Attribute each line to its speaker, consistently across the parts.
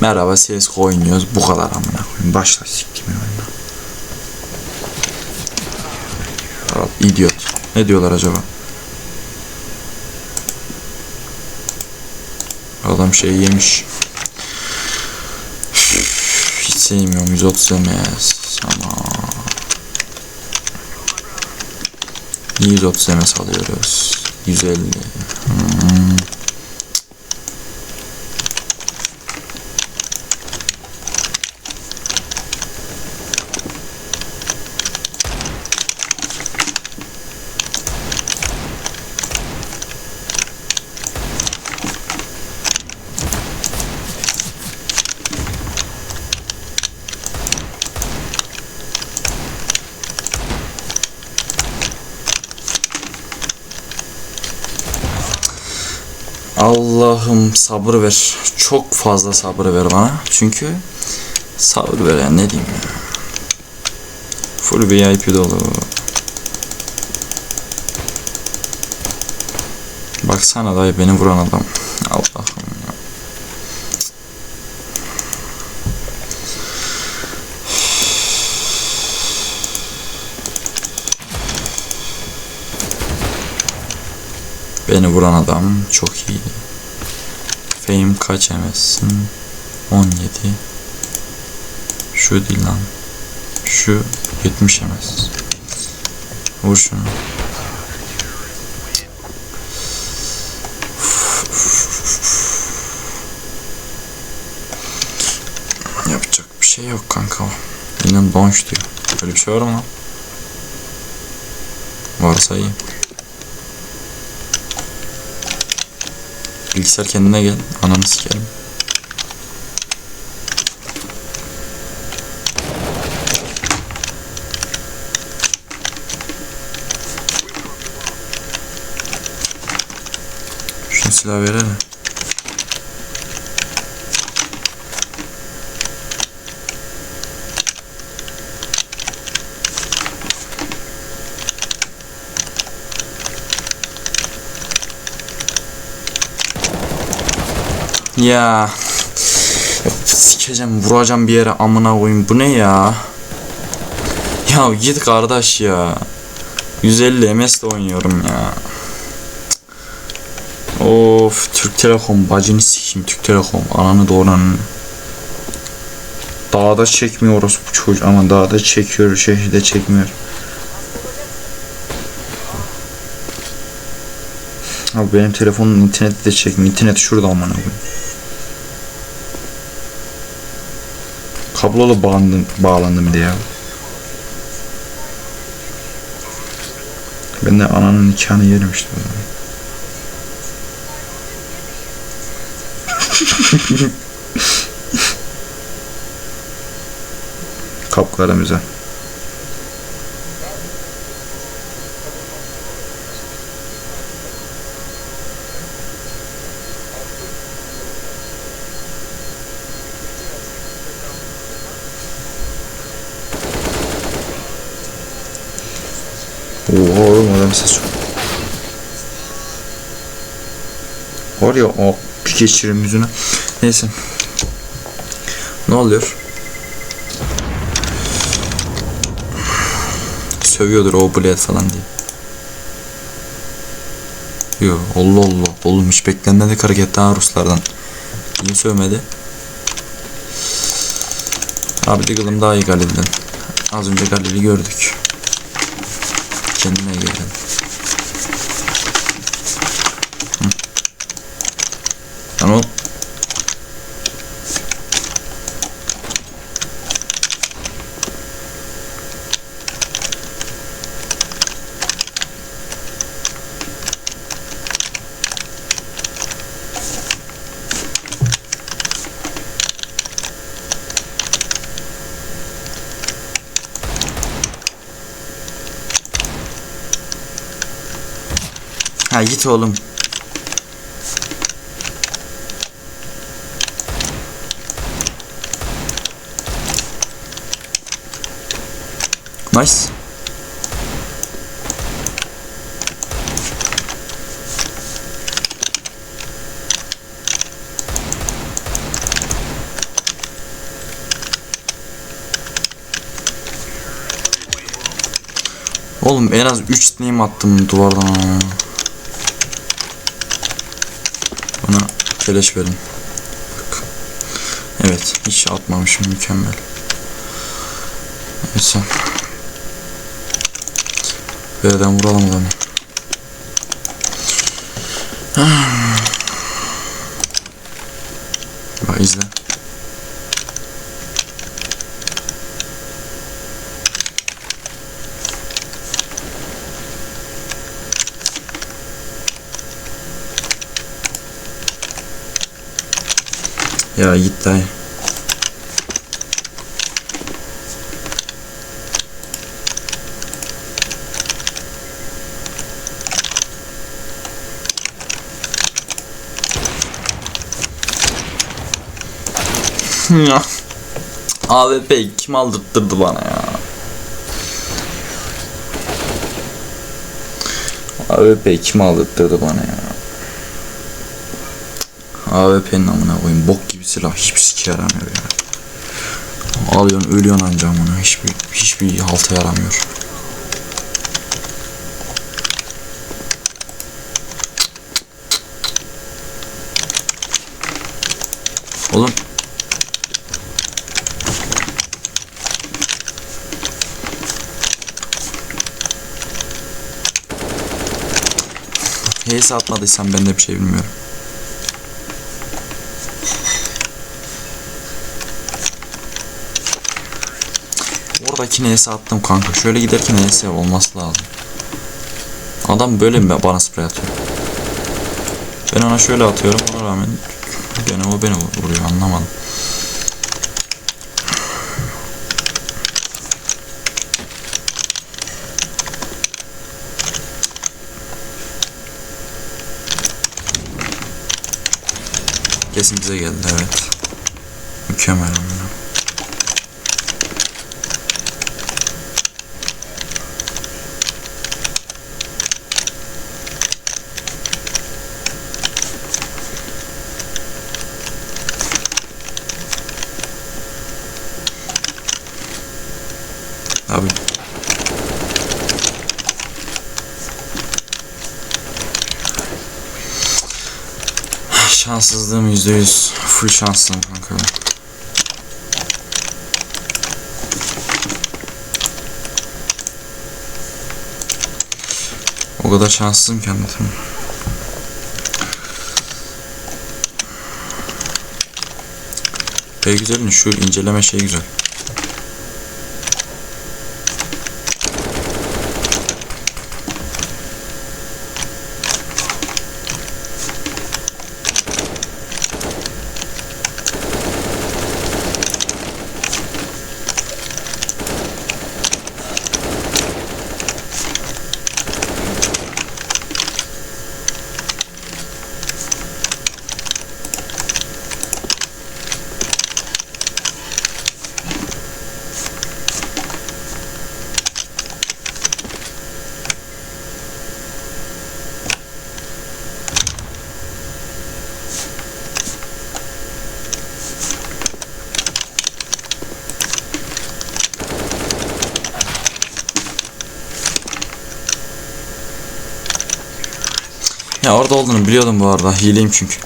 Speaker 1: Merhaba CSGO oynuyoruz. Bu kadar amına koyayım. Başla siktim oyuna. İdiot. Ne diyorlar acaba? Adam şey yemiş. Hiç sevmiyorum 130 MS ama Niye 130 MS alıyoruz? 150 Hmm. Allah'ım sabır ver. Çok fazla sabır ver bana. Çünkü sabır ver yani ne diyeyim ya. Full VIP dolu. Baksana dayı beni vuran adam. Allah'ım ya. Beni vuran adam çok iyi. Fame kaç emezsin? 17. Şu değil lan. Şu 70 emez. Vur şunu. Yapacak bir şey yok kanka. Yine donç diyor. Böyle bir şey var mı? Varsa iyi. Bilgisayar kendine gel. Ananı sikerim. Şunu silah verelim. Ya. Sikeceğim vuracağım bir yere amına koyayım. Bu ne ya? Ya git kardeş ya. 150 MS de oynuyorum ya. Of Türk Telekom bacını sikeyim Türk Telekom. Ananı doğuranın Dağda çekmiyoruz bu çocuk ama dağda çekiyor şehirde çekmiyor. Abi benim telefonun interneti de çekmiyor. İnternet şurada amına koyayım. Kablolu bağlandım, bağlandım bir de ya. Ben de ananın nikahını yerim işte. Kapkara güzel. Oha oğlum adam ses çok. Var ya o bir geçirim yüzüne. Neyse. Ne oluyor? Sövüyordur o bled falan diye. Yo Allah Allah. Oğlum hiç beklenmedik hareket Ruslardan. Niye sövmedi? Abi Diggle'ım daha iyi Galil'den. Az önce Galil'i gördük. Kendine gelin. Hı. Ha git oğlum. Nice. Oğlum en az 3 neyim attım duvardan ya. Bana keleş verin. Bak. Evet hiç atmamışım mükemmel. Evet sen. Verden vuralım adamı. Bak izle. Ya git dayı. AWP kim aldırttırdı bana ya? AWP kim aldırttırdı bana ya? AWP'nin amına koyayım bok gibi silah hiçbir sike yaramıyor ya. Alıyorsun ölüyorsun anca amına hiçbir hiçbir halta yaramıyor. Oğlum HS atmadıysam ben de bir şey bilmiyorum. Oradaki HS attım kanka. Şöyle giderken HS olması lazım. Adam böyle mi bana sprey atıyor? Ben ona şöyle atıyorum ona rağmen gene o beni vuruyor anlamadım. Kesin bize geldi evet. Mükemmel amına. Abi. Şanssızlığım yüzde yüz. Full şanslıyım kanka. O kadar şanssızım ki anlatamam. Peki güzel şu inceleme şey güzel. Orada olduğunu biliyordum bu arada. Hileyim çünkü.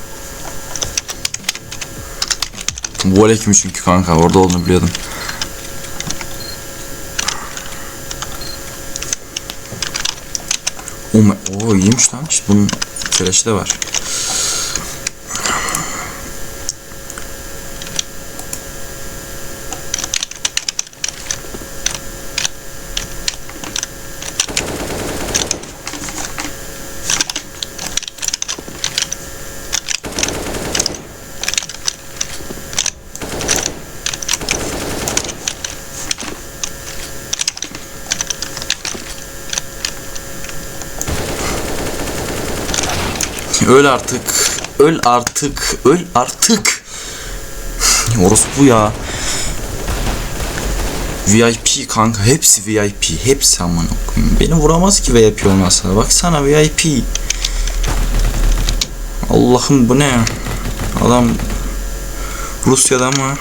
Speaker 1: Volek mi çünkü kanka orada olduğunu biliyordum. O, o iyiymiş lan. İşte bunun keleşi de var. Öl artık. Öl artık. Öl artık. Orospu ya. VIP kanka hepsi VIP hepsi aman okuyayım. Beni vuramaz ki VIP olmazsa. Baksana VIP. Allah'ım bu ne? Adam Rusya'da ama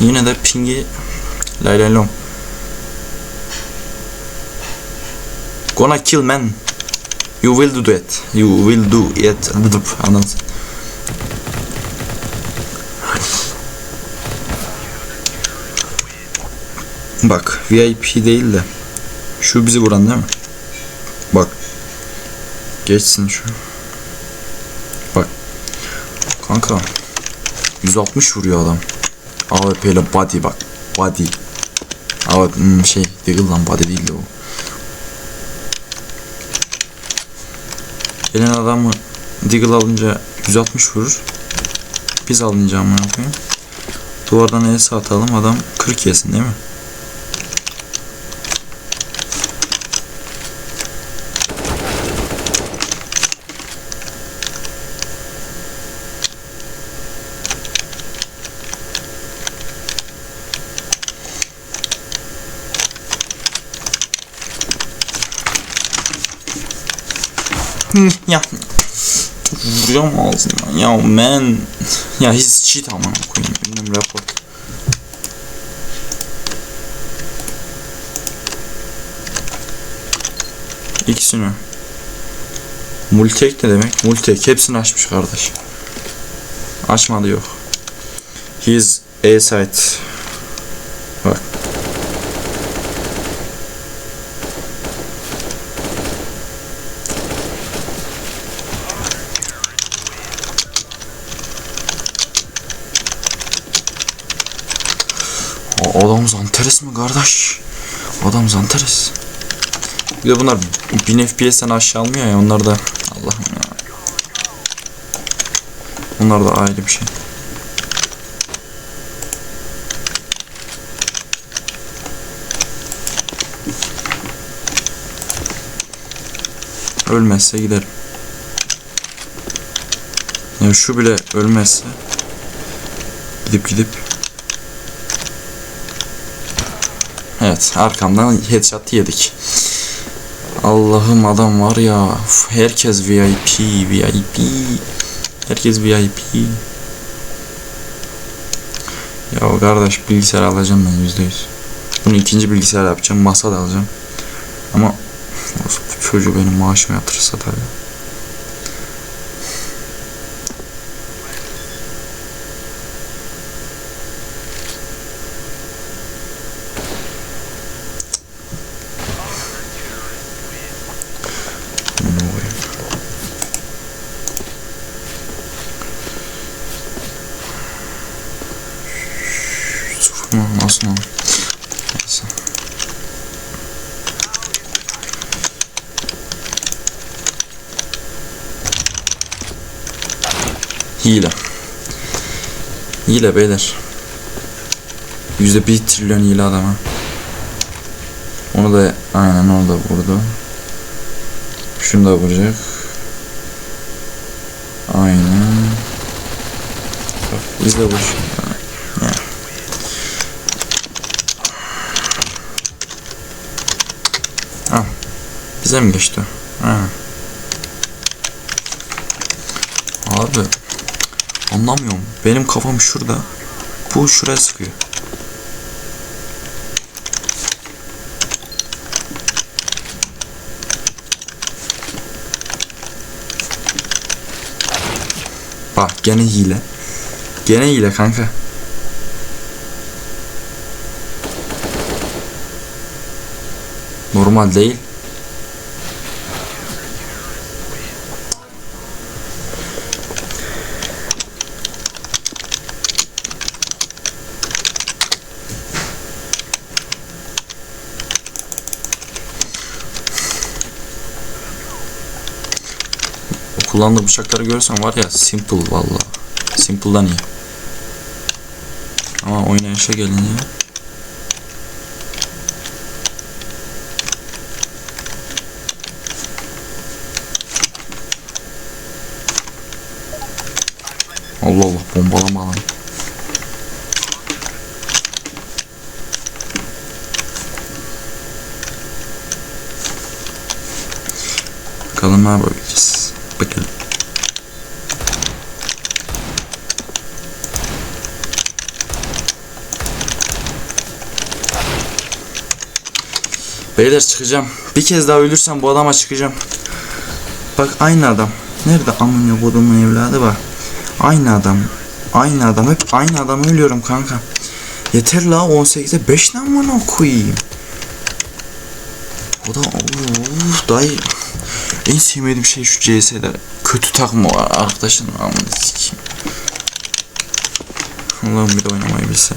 Speaker 1: yine de pingi lay lay lom. Gonna kill man. You will do it. You will do it. Anladın. Bak VIP değil de şu bizi vuran değil mi? Bak. Geçsin şu. Bak. Kanka. 160 vuruyor adam. AWP ile body bak. Body. Ama hmm, şey Deagle lan body değil de o. Gelen adamı Deagle alınca 160 vurur. Biz alınca amına koyayım. Duvardan el atalım adam 40 yesin değil mi? Ya. Vuruyorum ağzından ya man ya his cheat amına koyayım. Benim report İkisini. Multek ne demek? Multek hepsini açmış kardeş. Açmadı yok. His A site. Bak O- Adam Zanteres mi kardeş? Adam Zanteres. Bir de bunlar 1000 FPS'ten aşağı almıyor ya onlar da Allah'ım ya. Onlar da ayrı bir şey. Ölmezse giderim. Ya şu bile ölmezse gidip gidip Evet arkamdan headshot yedik. Allah'ım adam var ya. herkes VIP, VIP. Herkes VIP. Ya kardeş bilgisayar alacağım ben yüzde yüz. Bunu ikinci bilgisayar yapacağım. Masa da alacağım. Ama çocuğu benim maaşımı yatırırsa tabii. Nasıl lan? Neyse. Hile. Hile beyler. Yüzde bir trilyon hile adama. Onu da aynen onu da vurdu. Şunu da vuracak. Aynen. Bak izle bu. Bize mi geçti? Ha. Abi anlamıyorum. Benim kafam şurada. Bu şuraya sıkıyor. Bak gene hile. Gene hile kanka. Normal değil. Kullandığı bıçakları görsen var ya simple valla. Simple'dan iyi. Ama oynayışa gelince Allah Allah bombalama lan. Bakalım ne yapabileceğiz. Bakalım. Beyler çıkacağım. Bir kez daha ölürsem bu adama çıkacağım. Bak aynı adam. Nerede amına kodumun evladı bak. Aynı adam. Aynı adam. Hep aynı adam ölüyorum kanka. Yeter la 18'e 5 ne amına koyayım. O da of dayı. En sevmediğim şey şu CS'de. Kötü takma var arkadaşın amına sikeyim. Allah'ım bir de oynamayı bilse.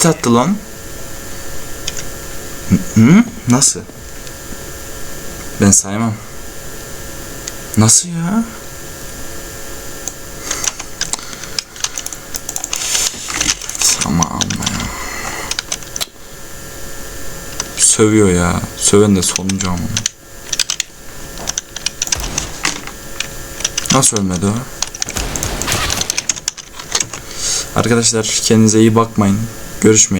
Speaker 1: Beat attı lan. Hı? Nasıl? Ben saymam. Nasıl ya? Tamam ya. Sövüyor ya. Söven de sonuncu ama. Nasıl ölmedi o? Arkadaşlar kendinize iyi bakmayın. Görüşmeyin.